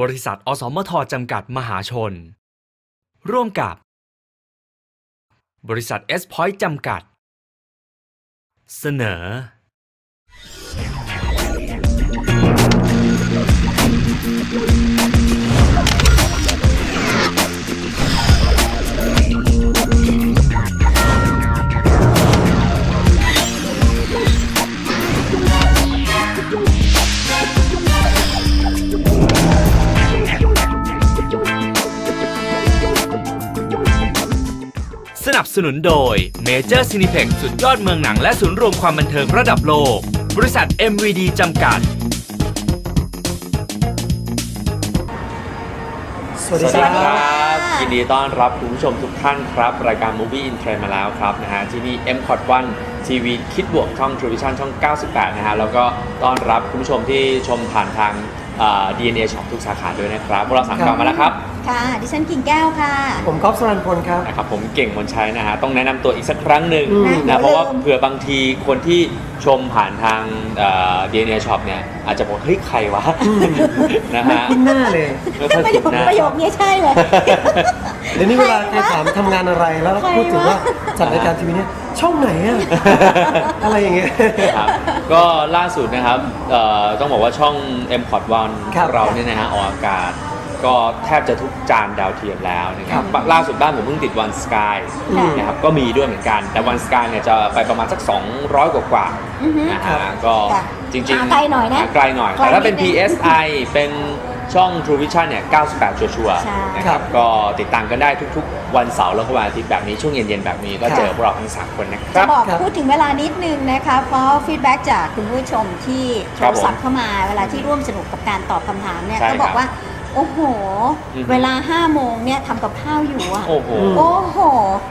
บริษัท อสมทจำกัดมหาชน ร่วมกับ บริษัท S Point จำกัด เสนอสนั สนุนโดย Major Cineplex สุดยอดเมืองหนัง และศูนย์รวมความบันเทิงระดับโลก บริษัท MVD จำกัด สวัสดีสวัสคดีรัคบรับยินดีต้อนรับคุณผู้ชมทุกท่านครับ รายการ Movie in Trend มาแล้วครับนะฮะที่นี่ m c o t 1ทีวีคิดบวกช่อง True Vision ช่อง 98 นะฮะ แล้วก็ต้อนรับคุณผู้ชมที่ชมผ่านทาง เอ่อ DNA Shop ทุกสาขาด้วยนะครับพวกเราสามครับกลับมาแล้วครับค่ะ ดิฉันกิ่งแก้วค่ะ ผมก๊อฟสรันพลครับ นะครับผมเก่งมนชัยนะฮะต้องแนะนำตัวอีกสักครั้งหนึ่งอืมเดี๋ยนะวเพราะว่าลืมเผื่อบางทีคนที่ชมผ่านทางเอ่อ DNA Shop เนี่ยอาจจะบอกเฮ้ยใครวะนะไม่ฮะ คุ้นหน้าเลย ไม่ค่อยประโยคุ้คนหน้า ประโยคนี้ใช่เลย เดี๋ยวนี้เวลาใคใครรวะถามทำงานอะไรแล้วใครวะ พูดถึงว่าจัดรายการทีวีเนี่ย ช่องไหนอะ อะไรอย่างเงี้ย ครับก็ล่าสุดนะครับเอ่อต้องบอกว่าช่อง m p o t ครับ1เราเนี่ยนะฮะออกอากาศ ก็แทบจะทุกจานดาวเทียมแล้วนะครับครับล่าสุดบ้านผมเพิ่งติดวันสกายค่ะนะครับก็มีด้วยเหมือนกัน แต่วันสกายเนี่ยจะไปประมาณสัก 200 กว่ากว่าๆอือฮึนะครัฮะบ ก็ค่ะจริงหาไกลหน่อยนะาไกลหน่อยไกลแต่ถ้าเป็นนิดนึง PSI เป็น ช่อง True Vision เนี่ย 98 ชัวร์ใช่ ๆนะครับ ก็ติดตามกันได้ทุกๆ วันเสาร์แล้วก็วันอาทิตย์แบบนี้ ช่วงเย็นๆ แบบนี้ก็เจอพวกเราทั้งสามคนนะคจะรับ บอกครับ พูดถึงเวลานิดนึงนะคะเพราะฟีดแบ็กจากคุณผู้ชมที่โทครับรผมศัพท์เข้ามาเวลาที่ร่วมสนุกกับการตอบคำถามเนี่ยใช่ก็บอกครับว่า โอ้โห อือฮึ เวลา5โมงเนี่ยทำกับข้าวอยู่อะโอ้โหอืมโอ้โห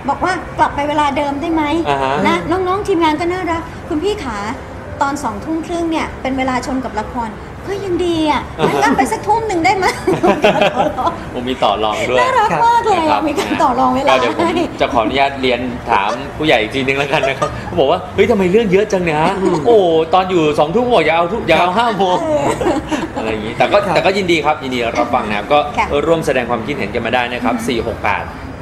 บอกว่ากลับไปเวลาเดิมได้ไหมอ่าฮะนะน้องๆทีมงานก็น่ารัก คุณพี่ขาตอนสองทุ่มครึ่งเนี่ยเป็นเวลาชนกับละคร ก็ยังดีอะงั้นกลับไปสักทุ่มหนึ่งได้ไหมผมมีต่อรองด้วยน่ารักมากเลยครัอะบมีการต่อรองเวลาก็เดี๋ยวผมให้ จะขออนุญาตเรียนถามผู้ใหญ่อีกทีนึงแล้วกันนะครับเขาบอกว่าเฮ้ยทำไมเรื่องเยอะจังเนี่ยฮะโอ้ตอนอยู่สองทุ่มบอกอย่าเอาทุกอย่าเอาห้าโมงอะไรอย่างนี้แต่ก็ครับแต่ก็ยินดีครับยินดีรับฟังนะครับก็ค่ะร่วมแสดงความคิดเห็นกันมาได้นะครับ 468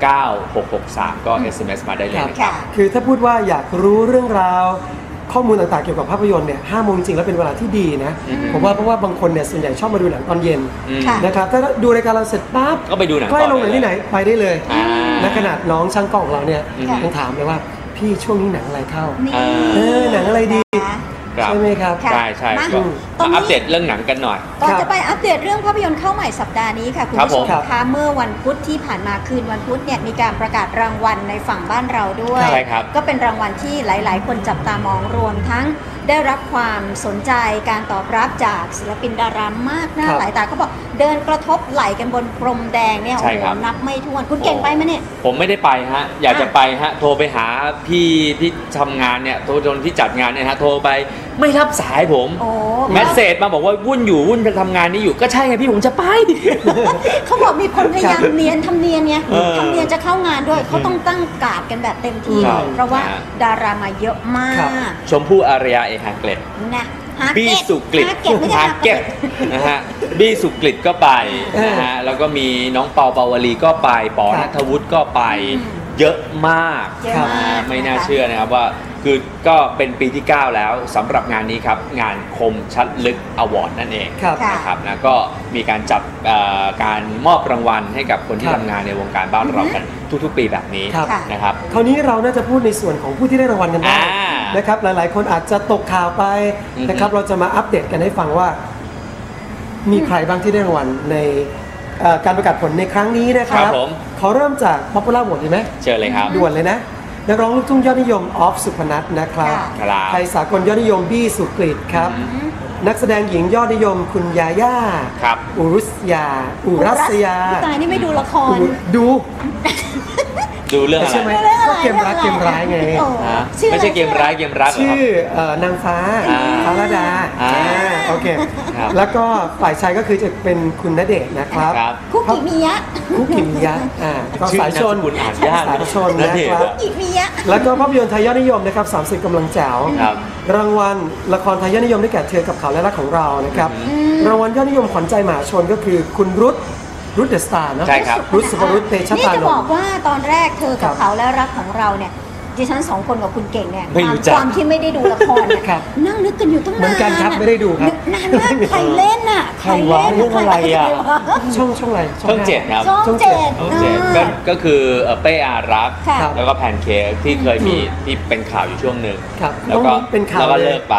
9663 ก็ SMS มาได้เลยนะครัค่ะบคือถ้าพูดว่าอยากรู้เรื่องราว ข้อมูลต่างๆเกี่ยวกับภาพยนตร์เนี่ยห้าโมงจริงๆแล้วเป็นเวลาที่ดีนะ อือฮึ ผมว่าเพราะว่าบางคนเนี่ยส่วนใหญ่ชอบมาดูหนังตอนเย็นอืม ค่ะ นะครับถ้าดูรายการเราเสร็จปั๊บก็ไปดูหนังใกล้ต่อลงหนังที่ไหนไปได้เลยอ่า และขนาดน้องช่างกล้องของเราเนี่ยอืมยังถามเลยว่าพี่ช่วงนี้หนังอะไรเข้า นี่อ่าเออหนังอะไรดีนะ ครับใช่ไหมครับ ค่ะใช่ใช่มาก็ตอนนี้มาอัปเดตเรื่องหนังกันหน่อย ก่อนครับจะไปอัปเดตเรื่องภาพยนตร์เข้าใหม่สัปดาห์นี้ค่ะ คุณครับผู้ชมผมคะเมื่อวันพุธที่ผ่านมาคืนวันพุธเนี่ยมีการประกาศรางวัลในฝั่งบ้านเราด้วย ใช่ครับก็เป็นรางวัลที่หลาย ๆ คนจับตามองรวมทั้ง ได้รับความสนใจการตอบรับจากศิลปินดารามากหน้าครับหลายตาเขาบอกเดินกระทบไหลกันบนพรมแดงเนี่ยใช่โอ้โหครับ นับไม่ถ้วนคุณเก่งไปไหมเนี่ย ผมไม่ได้ไปฮะ อยากจะอะไปฮะ โทรไปหาพี่ที่ทำงานเนี่ย โทรจนที่จัดงานเนี่ยฮะ โทรไปไม่รับสายผม โอ้แมสเซจมาบอกว่าวุ่นอยู่วุ่นทำงานนี้อยู่ ก็ใช่ไงพี่ผมจะไป เขาบอกมีคนพยายามเนียนทำเนียนไงเออทำเนียนจะเข้างานด้วยเขาต้องตั้งการ์ดกันแบบเต็มที่ครับ เพราะว่านะฮะดารามาเยอะมาครับ ก ชมพู่อารยาเอฮาเกล็ดนะฮาบี้เก็ตสุกฤตฮาเก็ตไม่ใช่ฮาฮาเก็เก็ตตนะฮะบี้สุกฤตก็ไปนะฮะแล้วก็มีน้องเปาเปาวลีก็ไปปอครับนัทวุฒิก็ไป อืมเยอะมากเยอะมากไม่น่านะคะ เชื่อนะครับว่าคือก็เป็นปีที่ 9 แล้วสำหรับงานนี้ครับ งานคมชัดลึกอวอร์ดนั่นเองครับ ค่ะ นะครับนะก็มีการจับเอ่อการมอบรางวัลให้กับคนที่ครับ ทำงานในวงการบ้านเรากันทุกๆ ปีแบบนี้ครับ ค่ะ นะครับ คราวนี้เราน่าจะพูดในส่วนของผู้ที่ได้รางวัลกันบ้างอ่า นะครับหลาย ๆ คนอาจจะตกข่าวไปอือฮึนะครับเราจะมาอัปเดตกันให้ฟังว่า มีใครบ้างที่ได้รางวัลในเอ่อการประกาศผลในครั้งนี้นะคครัรับบผม ขอเริ่มจาก Popular Vote ดีไหมเชิญเลยครับ ด่วนเลยนะนักร้องลูกทุ่งยอดนิยมออฟสุพนัทนะครับค่ะครับ ไทยสากลยอดนิยมบี้สุกฤตครับอืมนักแสดงหญิงยอดนิยมคุณยาย่าครับ อุรุสยา อุรัสยาตายนี่ไม่ดูละครอุดู ดูเรื่องอะไรใช่ไหมเรื่องอะไรก็เกมรักเกมร้ายไงโอ้ฮะชื่ออะไม่ใช่เกมร้ายเกมรักเหรอคชื่รัอบ เอ่อนางฟ้าอ่าฟ้าอาราดาอ่าอ่าโอเค ครับแล้วก็ฝ่ายชายก็คือจะเป็นคุณณเดชน์นะครับครับ คุกิมิยะคุกิมิยะอ่าก็ชื่อสายชนนามสกุลอ่านยากนะสายชนณนะเดชน์ครับ อะ คุกิมิยะแล้วก็ภาพยนตร์ไทยยอดนิยมนะครับ30กำลังแจ๋วครับรางวัลละครไทยยอดนิยมได้แก่เธอกับเขาและรักของเรานะครับ รางวัลยอดนิยมขวัญใจมหาชนก็คือ คุณรุต รุตเดอะสตาร์นะใช่ครับ รุตสุภรุตเตชะนี่ตาจะนบอกนท์ว่าตอนแรกเธอครักับบเขาและรักของเราเนี่ยดิฉันสองคนกับคุณเก่งเนี่ยไม่รู้จักความที่ไม่ได้ดูละครเนี่ยครับนั่งนึกกันอยู่ตั้งนานเหมือนกันครับไม่ได้ดูครับนึกนานมากใครเล่นน่ะใครวะเรื่องอะไรอะ ใควช่องช่องอะไรช่องเจ็ดครับ ช่องเจ็ดช่องเจ็ดก็ก็คือเอ่อเป้อารักษ์ค่ะครับแล้วก็แพนเค้กที่เคยมีที่เป็นข่าวอยู่ช่วงหนึ่งครับแล้วก็ต้องเป็นข่าวแล้วก็เลย เลิกไป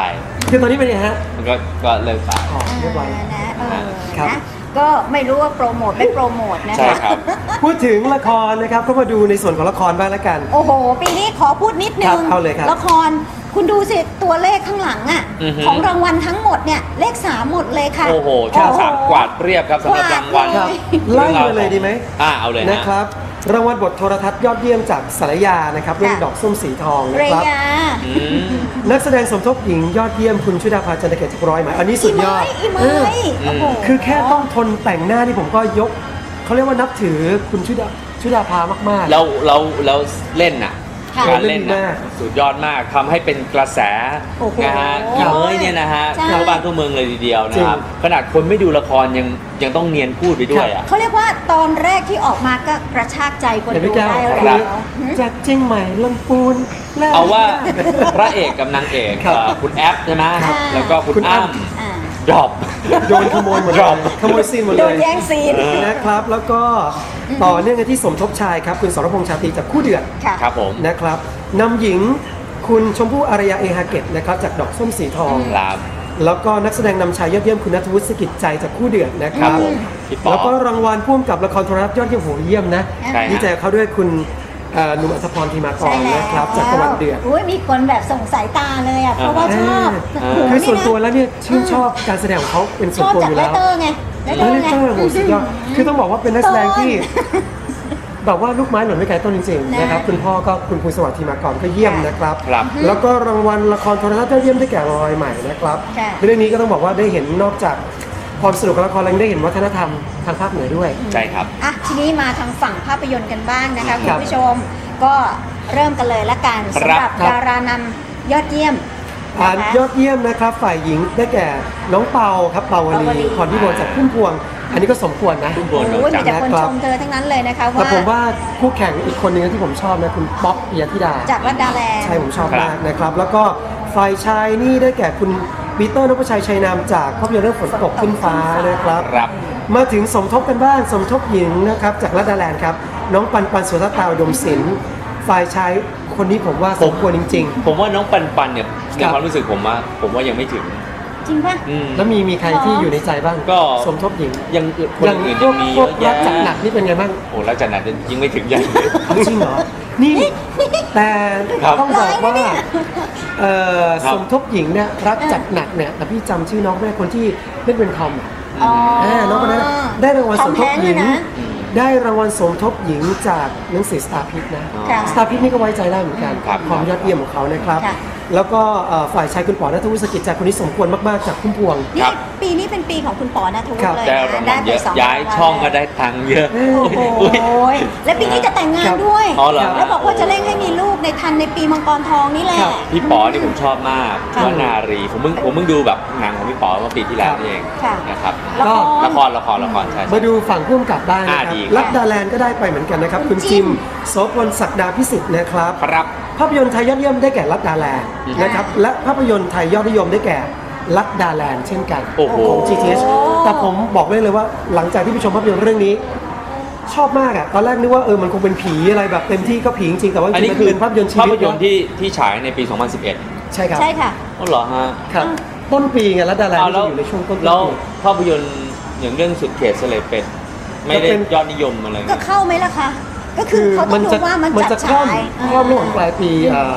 คือตอนนี้เป็นไงฮะมันก็ก็เลิกไป อ๋อเรียบร้อยอ่านะเออครับ นะ ก็ไม่รู้ว่าโปรโมทไม่โปรโมทนะใช่คะครับ พูดถึงละครนะครับก็มาดูในส่วนของละครบ้างละกัน โอ้โห ปีนี้ขอพูดนิดนึครังบเอาเลยครับ ละครคุณดูสิตัวเลขข้างหลังอะอือฮึ ของรางวัลทั้งหมดเนี่ยเลขสามหมดเลยค่ะ โอ้โหช่องสามกวาดเรียบครับสำหรับรางวัลกวาดครับเลยไล่มาเลยดีไหมอ่าเอาเลยนะนะครับ รางวัลบทโทรทัศน์ยอดเยี่ยมจากสารยานะครับเรื่องดอกส้มสีทองนะเรครับ ยาอืมนักแสดงสมทบหญิงยอดเยี่ยมคุณชุดาภาจันทเกตจากร้อยไหมอันนี้สุดยอด อีไม้เอออีไม้โอ้โห คือแค่ต้องทนแต่งหน้าที่ผมก็ยก เขาเรียกว่านับถือคุณชุดาชุดาภามากๆแล้วแล้วแล้วเล่นน่ะค่ะ การเล่นเล่นดีน่ะมากสุดยอดมากทำให้เป็นกระแสโอ้โหนะฮะอีเมยเนี่ยนะฮะใช่ ทั่วบ้านทั่วเมืองเลยทีเดียวนะครับ ขนาดคนไม่ดูละครยังยังต้องเนียนพูดไปด้วยอะ เขาเรียกว่าตอนแรกที่ออกมาก็กระชากใจคนเห็นไหมดูแก้วได้คืแล้อวจากเชียงใหม่ลำพูนและเอาว่าพระเอกกับนางเอกครับเอ่อคุณแอปใช่ไหมครับแล้วก็คุณคุณอ้ำอ้ำอ่า ดรอป โดนขโมยหมดเลยขโมยซีนหมดโดเลนยแย่งซีน นะครับ แล้วก็ต่อเนื่องกันที่สมทบชายครับ คุณสรพงษ์ชาตรีจากคู่เดือดค่ะ ครับผม นะครับนำหญิงคุณชมพู่อารยาเอฮาเกตนะครับจากดอกส้มสีทอง ครับ แล้วก็นักแสดงนำชายยอดเยี่ยมคุณนัทวุฒิสกิจใจจากคู่เดือดนะคครัรับบผมพี่ปอ แล้วก็รางวัลพ่วงกับละครโทรทัศน์ยอดเยี่ยมโหเยี่ยมนะใช่ฮะ ดีใจกับเขาด้วยคุณ เอ่อหนุ่มอัธพรธีมากใช่รแล้วนะครับจากตะวันเดือด อุ้ยมีคนแบบส่งสายตาเลยอะ เพราะว่าชอบเออโโหคือส่วนตัวะแล้วเนี่ยชื่นชอบการแสดงของเขาเป็นชส่วนอบตัวจากอยู่เลแล้ว เตอร์ไงเลเออเลไงเตอร์โหสุดยอดคือต้องบอกว่าเป็นนักแสดงที่ต้นแบบว่าลูกไม้หล่นไม่ไกลต้นจริงๆนะนะครับคุณพ่อก็คุณภูสวัสดิ์ธีมากรก็เยี่ยมนะครับ ครับ แล้วก็รางวัลละครโทรทัศน์ยอดเยี่ยมได้แก่รอยใหม่นะครับค่ะ เรื่องนี้ก็ต้องบอกว่าได้เห็นนอกจาก ความสนุกของละครแล้วยังได้เห็นวัฒนธรรมทางภาคเหนือด้วย ใช่ครับ อะทีนี้มาทางฝั่งภาพยนตร์กันบ้างนะคะคคุรัณบผู้ชมก็เริ่มกันเลยละกันครับ สำหรับครับ ดารานำยอดเยี่ยมอ่านะคะยอดเยี่ยมนะครับฝ่ายหญิงได้แก่น้องเปาครับเปาวเปาวลีลี พรพิบูลจากพุ่มพวง อันนี้ก็สมควรนะพุ่มพวงโอ้ยมีแต่คนนะครับชมเธอทั้งนั้นเลยนะคะแต่ว่าผมว่าคู่แข่งอีกคนนึงที่ผมชอบนะคุณป๊อกปิยธิดาจากรัตดาแลนด์ ใช่ผมชอบครับมากนะครับ แล้วก็ฝ่ายชายนี่ได้แก่คุณ ปีเตอร์นพชัยชัยนามจากภาพยนตร์เรื่องฝนตกขึ้นฟ้านะครับ ครับ มาถึงสมทบกันบ้างสมทบหญิงนะครับจากรัตดาแลนด์ครับ น้องปันปันสุรตาอุดมศิลป์ฝ่ายชายคนนี้ผมว่าสมควรจริง ผมว่าน้องปันปันเนี่ยในครับ ความรู้สึกผมว่าผมว่ายังไม่ถึงจริงป่ะ อืม ๆ แล้วมีมีใครที่อยู่ในใจบ้างก็ สมทบหญิงยังอื่นคนอย่างอื่นพยัวงกมีพเยวกอะรักแยะจัดหนักนี่เป็นไงบ้างโอ้รักจัดหนักยิ่งไม่ถึงใหญ่เลยจริงเหรอ นี่แต่ครับต้องบอกว่าเอ่อครับสมทบหญิงเนี่ยรักจัดหนักเนี่ยแต่พี่จำชื่อน้องไม่ได้คนที่เล่นเป็นคอมอะอ๋ออ่าน้องคนนั้นได้รางวัลทอสมมทบหญิงแฮงค์อะนะ ได้รางวัลสมทบหญิงจากหนังสือสตาร์พิทนะอ๋อค่ะสตาร์พิทนี่ก็ไว้ใจได้เหมือนกันครับ ความยอดเยี่ยมของเขานะครับ ค่ะ แล้วก็เอ่อฝ่ายชายคุณปอนัทวุฒิสกิจจากคนนี้สมควรมากๆจากพุ่มพวง นี่ครับปีนี้เป็นปีของคุณปอนะทุกครับ เลยได้นะรางวัลไปเยอะสองย้ายรวัลช่องก็ได้ตังค์เยอะ โอ้โหอุ๊ยและปีนี้จะแต่งงาคนรับด้วย อ๋อเหรอ แล้วบอกว่าจะเร่งให้มีลูกในทันในปีมังกรทองนี่แหละ ครับ พี่ป๋อนี่ผมชอบมากค่ะว่านารีผมเพิ่งผมเพิ่งดูแบบหนังของพี่ป๋อเมื่อปีที่แล้วนี่เองค่ะ นะครับละคร ละครละครละครใช่ใช่ มาดูฝั่งพุ่มกับบ้างนะคอ่ารับดีครับ ลักดาแลนด์ก็ได้ไปเหมือนกันนะครับ คุคุณณจิจิมมโสพลศักดาพิสิทธิ์นะครับ ครับ ภาพยนตร์ไทยยอดเยี่ยมได้แก่ลักดาแลนด์อืมนะครับ และภาพยนตร์ไทยยอดนิยมได้แก่ ลักดาแลนด์เช่นกันโอ้โห ของ GTH แต่ผมบอกได้เลยว่าหลังจากที่ไปชมภาพยนตร์เรื่องนี้ ชอบมากอะตอนแรกนึกว่าเออมันคงเป็นผีอะไรแบบเต็มที่ก็ผีจริงๆแต่ว่าจอันรินี้งๆมันคือเป็นภาพยนตร์ชีภาพวิตยนตร์ที่ที่ฉายในปี 2011ใช่ครับใช่ค่ะ อ๋อเหรอฮะครับต้นปีไงลักดาแลนด์เอาจะแล้วอยู่ในช่วงต้นแล้วปีภาพยนตร์อย่างเรื่องสุดเขตเสลยเป็ดไม่ได้จะเป็น ยอดนิยมอะไรก็เงี้ยเข้าไหมล่ะคะ ก็คือเขาต้องดูว่ามันมันจัดจะคล่อมฉายคล่อมระหว่างปลายปีเอ่อ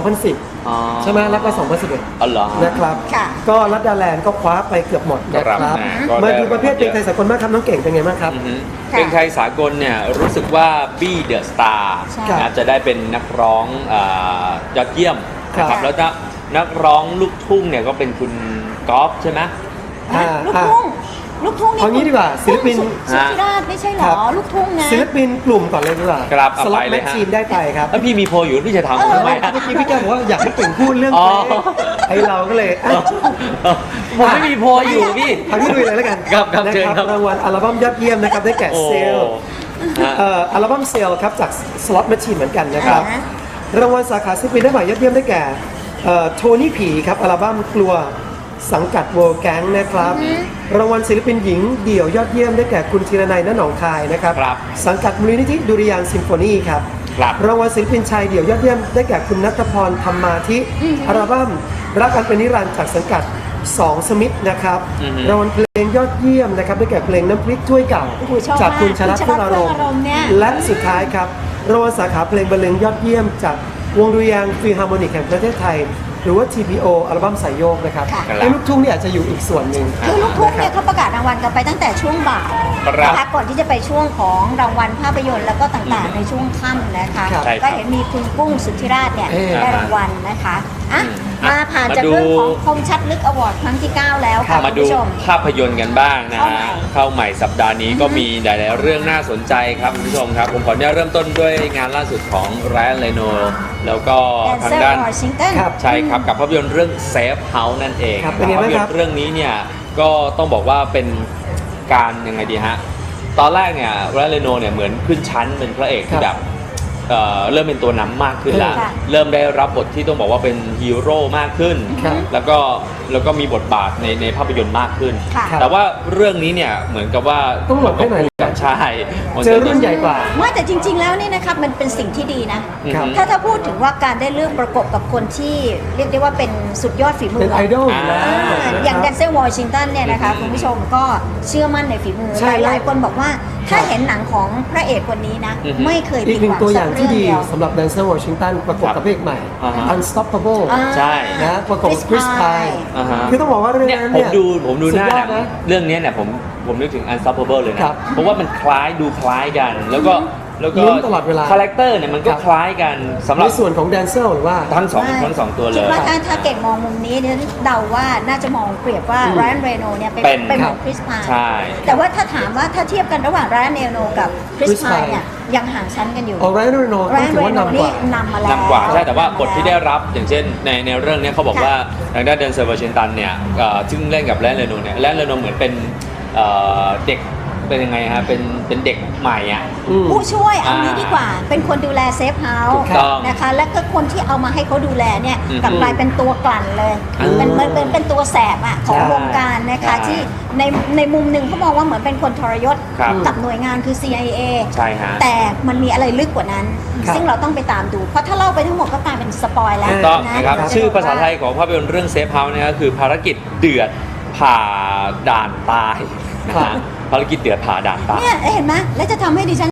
2010 อ๋อใช่ไหมแล้วก็2011อ๋อเหรอฮะนะครับ ค่ะ ก็รัตดาแลนด์ก็คว้าไปเกือบหมดนะคครัรับบนะก็ได้ มาดูประเภทเพลงไทยสากลมากครับน้องเก่งเป็นไงบ้างครับ อือฮึค่ะเพลงไทยสากลเนี่ยรู้สึกว่าบี้เดอะสตาร์ใช่นะครับจะได้เป็นนักร้องเอ่อยอดเยี่ยมครับนะครับแล้วจะนักร้องลูกทุ่งเนี่ยก็เป็นคุณก๊อฟใช่ไหม อ่าลูกอ่าทุ่ง ลูกทุ่งนี่เอางี้ดีกว่าศิลปิน สุสุธิราชไม่ใช่เหรครัอบลูกทุ่งนะ ศิลปินกลุ่มก่อนเลยดีกว่าครับเอาสล็อตไปเลแมยชฮะ ชีนได้ไปครับแล้วพี่มีโพลอยู่พี่จะเอทำอทำไมฮะ เมื่อกี้พี่แก้วบอกว่าอยากให้เป็นพูดเรื่องอ๋เพอ ลงไอเราก็เลยอะ ผมไม่มีโพลอยู่พี่เอาที่ดูเลยแล้วกันครับครับนะเชิญครับครับ รางวัลอัลบั้มยอดเยี่ยมนะครับได้แก่โอ้เซลฮะ เอ่ออัลบั้มเซลครับจากสล็อตแมชชีนเหมือนกันนะครับ อ่าฮะ รางวัลสาขาศิลปินได้ใหม่ยอดเยี่ยมได้แก่โทนี่ผีครับอัลบั้มกลัว สังกัดโวแก๊งนะครับ รางวัลศิลปินหญิงเดี่ยวยอดเยี่ยมได้แก่คุณธีรนัยณหนองคายนะครับ ครับสังกัดมูลนิธิดุริยางค์ซิมโฟนีครับ ครับ รางวัลศิลปินชายเดี่ยวยอดเยี่ยมได้แก่คุณนัทพรธรรมาธิอัลบั้มรักอันเป็นนิรันดร์จากสังกัดสองสมิธนะครับ อือฮึ รางวัลเพลงยอดเยี่ยมนะครับได้แก่เพลงน้ำพริกถ้วยเก่า โอ้โหชอบจากคุณมากชลัดคุณชลัดเพื่ออารมณ์เพื่ออารมณ์เนี่ย และสุดท้ายครับรางวัลสาขาเพลงบรรเลงยอดเยี่ยมจากวงดุริยางค์ฟิลฮาร์โมนิกแห่งประเทศไทย หรือว่า TPO อัลบั้มสายโยกนะครับค่ะ ไอ้ลูกทุ่งเนี่ยอาจจะอยู่อีกส่วนหนึ่งคือลูกทุ่งเนี่ยะครับเขาประกาศรางวัลกันไปตั้งแต่ช่วงบ่ายครับนะคะก่อนที่จะไปช่วงของรางวัลภาพยนตร์แล้วก็ต่างๆ ในช่วงค่ำนะคะครับใช่ครับก็เห็นมีคุณกุ้งสุทธิราชเนี่ยเอ๊ะ ได้รางวัลนะคะ อะอืมมาผ่านจากมาดูเรื่องของคมชัดลึกอวอร์ดครั้งที่ 9 แล้วค่ะมาคุณดูผู้ชม ภาพยนตร์กันบ้างนะเข้าใหม่ฮะ เข้าใหม่สัปดาห์นี้ก็มีหลายๆเรื่องน่าสนใจครับคุณผู้ชมครับ ผมขออนุญาตเริ่มต้นด้วยงานล่าสุดของไรอันเลโนแล้วก็แดนทางเซอร์ด้านวอชิงตันครับ ใช่ครับ กับภาพยนตร์เรื่อง Safe House นั่นเองครับเป็นไงภาบ้างพยคนรัตบ ร์เรื่องนี้เนี่ยก็ต้องบอกว่าเป็นการยังไงดีฮะ ตอนแรกเนี่ยไรอันเลโนเนี่ยเหมือนขึ้นชั้นเป็นพระเอกที่คแบรับบ เอ่อเริ่มเป็นตัวนำมากขึ้นละค่ะเริ่มได้รับบทที่ต้องบอกว่าเป็นฮีโร่มากขึ้น ครับแล้วก็แล้วก็มีบทบาทในในภาพยนตร์มากขึ้น ค่ะครับแต่ว่าเรื่องนี้เนี่ยเหมือนกับว่าต้องหลบให้หน่อย กับใช่เจอรุ่นใหญ่กว่า ว่าแต่จริง ๆ แล้วเนี่ยนะครับมันเป็นสิ่งที่ดีนะ ครับ ถ้าถ้าพูดถึงว่าการได้เลือกประกบกับคนที่เรียกได้ว่าเป็นสุดยอดฝีมืเป็นอไอดอลอยู่แล้วอ่าอย่างแดนเซลวอชิงตันเนี่ยนะคะคุณผู้ชมก็เชื่อมั่นในฝีมือใช่หลายๆคนบอกว่า ถ้าเห็นหนังของพระเอกคนนี้นะ อือฮึ ไม่เคยอีผิกดหนึ่หงวังตัวอสัย่างกที่เรื่องดีเดียว สำหรับแดนเซอร์วอชิงตันประกบกับเพลงใหม่ อ่าฮะ Unstoppable อ่า ใช่ นะประกบ Chris คริส Pine พายอ่าฮะ คือต้องบอกว่าเรื่องเนี่ยนั้นผมเนี่ย ดูผมดูหน้าสุหยนัองนะเรื่องนี้เนี่ยผมผมนึกถึง Unstoppable เลยครันะบเพราะว่ามันคล้ายดูคล้ายกัน แล้วก็ แล้วก็ลุ้นตลอดเวลาคาแรคเตอร์เนี่ยมันก็ครับคล้ายกันสำหในรับส่วนของแดนเซอร์หรือว่าทั้งสองใช่ทั้งสองตัวเลคิดยว่าถ้าถ้าเก่งมองมุมนี้เนี่ยเดาว่าน่าจะมองเปรียบว่าอืมไรอันเรโนเนี่ยเป็นเป็นเป็นเหมือนครับคริสพายใช่แต่ว่าถ้าถามว่าถ้าเทียบกันระหว่างไรอันเรโนกับคริส Chris พาย Pine เนี่ยยังห่างชั้นกันอยู่ออไรโนโนไรต้องอันถือเรว่าโนนำกนี่ว่านำมาแล้วนำกว่าใช่แต่ว่าำมบทที่ได้รับอย่างเช่นในในเรื่องเนี้ยเขาบอกค่ะว่าทางด้านเดนเซอร์เวอร์ชินตันเนี่ยเอ่อซึ่งเล่นกับแลนเรโนเนี่ยแลนเรโนเหมือนเป็นเอ่อเด็ก เป็นยังไงฮะเป็นเป็นเด็กใหม่อะ อืม ผู้ช่วยเอาอ่านี้ดีกว่า เป็นคนดูแลเซฟเฮาถูส์กต้องนะคะ และก็คนที่เอามาให้เขาดูแลเนี่ยอืมกลับกลายเป็นตัวกลั่นเลยอืมเป็นเป็นเป็นเป็นตัวแสบอะของใช่วงการนะคะใช่ที่ในในมุมหนึ่งเขามองว่าเหมือนเป็นคนทรยศครับ กับหน่วยงานคือ CIA ใช่ฮะ แต่มันมีอะไรลึกกว่านั้น ครับ ซึ่งเราต้องไปตามดู เพราะถ้าเล่าไปทั้งหมดก็กลายเป็นสปอยแล้วถูกต้องนะครับเดี๋ยวจชื่อโดนภาษาไทยว่ของภาพยนตร์เรื่องเซฟเฮาส์เนี่ยก็คือภารกิจเดือดผ่าด่านตายนะครัฮะบ ภารกิจเดือดผ่าด่านตา เนี่ยเห็นไหมแล้วจะทำให้ดิฉัน